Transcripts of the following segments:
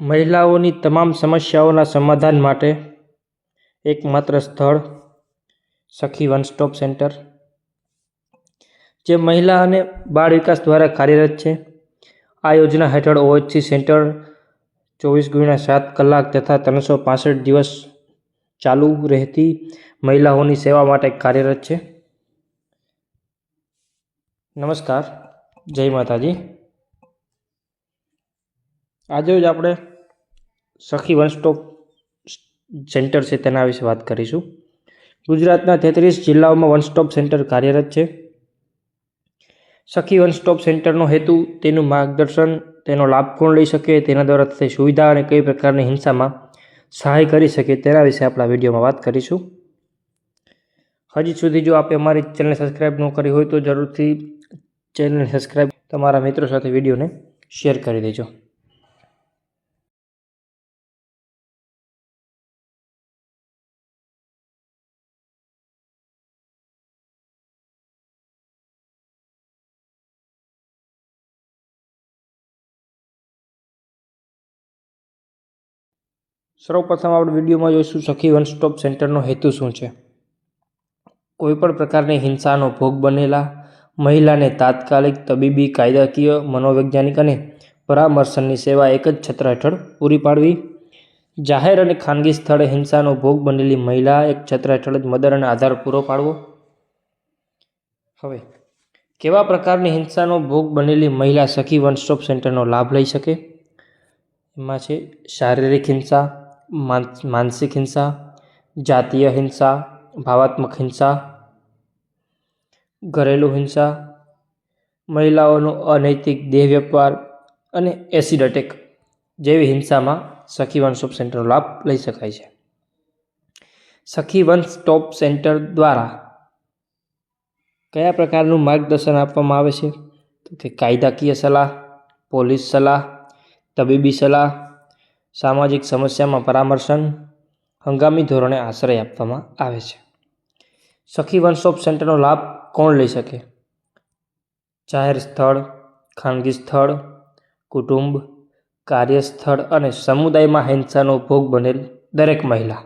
મહિલાઓની તમામ સમસ્યાઓના સમાધાન માટે એકમાત્ર સ્થળ સખી વન સ્ટોપ સેન્ટર, જે મહિલા અને બાળ વિકાસ દ્વારા કાર્યરત છે. આ યોજના હેઠળ ઓએચસી સેન્ટર ચોવીસ ગુણ્યા સાત કલાક તથા ત્રણસો પાસઠ દિવસ ચાલુ રહેતી મહિલાઓની સેવા માટે કાર્યરત છે. નમસ્કાર. જય માતાજી. આજે જ આપણે સખી વન સ્ટોપ સેન્ટર છે તેના વિશે વાત કરીશું. ગુજરાતના તેત્રીસ જિલ્લાઓમાં વન સ્ટોપ સેન્ટર કાર્યરત છે. સખી વન સ્ટોપ સેન્ટરનો હેતુ તેનું માર્ગદર્શન, તેનો લાભ કોણ લઈ શકે, તેના દ્વારા થતી સુવિધા અને કઈ પ્રકારની હિંસામાં સહાય કરી શકે તેના વિશે આપણા વિડીયોમાં વાત કરીશું. હજી સુધી જો આપે અમારી ચેનલ સબસ્ક્રાઈબ ન કરી હોય તો જરૂરથી ચેનલને સબસ્ક્રાઈબ તમારા મિત્રો સાથે વિડીયોને શેર કરી દેજો. સૌપ્રથમ આપણે વિડીયોમાં જોઈશું સખી વન સ્ટોપ સેન્ટરનો હેતુ શું છે. કોઈપણ પ્રકારની હિંસાનો ભોગ બનેલા મહિલાને તાત્કાલિક તબીબી, કાયદાકીય, મનોવૈજ્ઞાનિક અને પરામર્શનની સેવા એક જ છત્ર હેઠળ પૂરી પાડવી. જાહેર અને ખાનગી સ્થળે હિંસાનો ભોગ બનેલી મહિલા એક છત્ર હેઠળ જ મદદ અને આધાર પૂરો પાડવો. હવે, કેવા પ્રકારની હિંસાનો ભોગ બનેલી મહિલા સખી વન સ્ટોપ સેન્ટરનો લાભ લઈ શકે? એમાં છે શારીરિક હિંસા માનસિક હિંસા જાતીય હિંસા ભાવાત્મક હિંસા ઘરેલું હિંસા મહિલાઓનો અનૈતિક દેહ વ્યાપાર અને એસિડ અટેક જેવી હિંસામાં સખી વન સ્ટોપ સેન્ટરનો લાભ લઈ શકાય છે. સખી વન સ્ટોપ સેન્ટર દ્વારા કયા પ્રકારનું માર્ગદર્શન આપવામાં આવે છે? તો કે કાયદાકીય સલાહ, પોલીસ સલાહ, તબીબી સલાહ સામાજિક સમસ્યામાં પરામર્શન હંગામી ધોરણે આશ્રય આપવામાં આવે છે. સખી વન સ્ટોપ સેન્ટરનો લાભ કોણ લઈ શકે? જાહેર સ્થળ, ખાનગી સ્થળ, કુટુંબ, કાર્યસ્થળ અને સમુદાયમાં હિંસાનો ભોગ બનેલ દરેક મહિલા.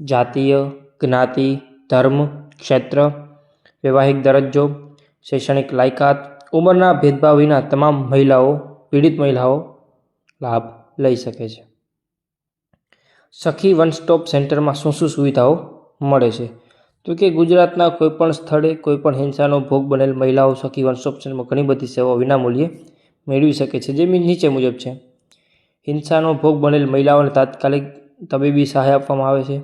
જાતીય, જ્ઞાતિ, ધર્મ, ક્ષેત્ર, વૈવાહિક દરજ્જો, શૈક્ષણિક લાયકાત, ઉંમરના ભેદભાવ વિના તમામ મહિલાઓ, પીડિત મહિલાઓ લાભ લઈ શકે છે. સખી વન સ્ટોપ સેન્ટરમાં શું શું સુવિધાઓ મળે છે? તો કે ગુજરાતના કોઈપણ સ્થળે કોઈપણ હિંસાનો ભોગ બનેલ મહિલાઓ સખી સેન્ટરમાં ઘણી બધી સેવાઓ વિનામૂલ્યે મેળવી શકે છે, જે નીચે મુજબ છે. હિંસાનો ભોગ બનેલ મહિલાઓને તાત્કાલિક તબીબી સહાય આપવામાં આવે છે.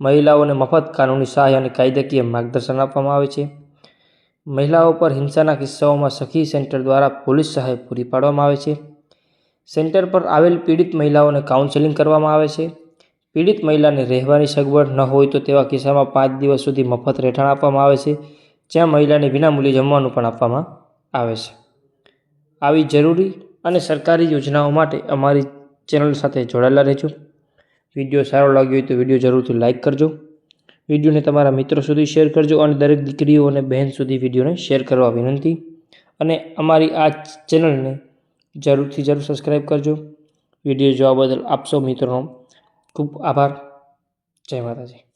મહિલાઓને મફત કાનૂની સહાય અને કાયદાકીય માર્ગદર્શન આપવામાં આવે છે. મહિલાઓ પર હિંસાના કિસ્સાઓમાં સખી સેન્ટર દ્વારા પોલીસ સહાય પૂરી પાડવામાં આવે છે. સેન્ટર પર આવેલ પીડિત મહિલાઓને કાઉન્સેલિંગ કરવામાં આવે છે. પીડિત મહિલાને રહેવાની સગવડ ન હોય તો તેવા કિસ્સામાં પાંચ દિવસ સુધી મફત રહેઠાણ આપવામાં આવે છે, જ્યાં મહિલાને વિનામૂલ્યે જમવાનું પણ આપવામાં આવે છે. આવી જરૂરી અને સરકારી યોજનાઓ માટે અમારી ચેનલ સાથે જોડાયેલા રહેજો. વીડિયો સારો લાગ્યો હોય તો વીડિયો જરૂરથી લાઇક કરજો. વિડીયોને તમારા મિત્રો સુધી શેર કરજો અને દરેક દીકરીઓ અને બહેન સુધી વિડીયોને શેર કરવા વિનંતી. અને અમારી આ ચેનલને જરૂરથી જરૂર સબસ્ક્રાઈબ કરજો. વીડિયો જોવા બદલ આપશો મિત્રોનો ખૂબ આભાર. જય માતાજી.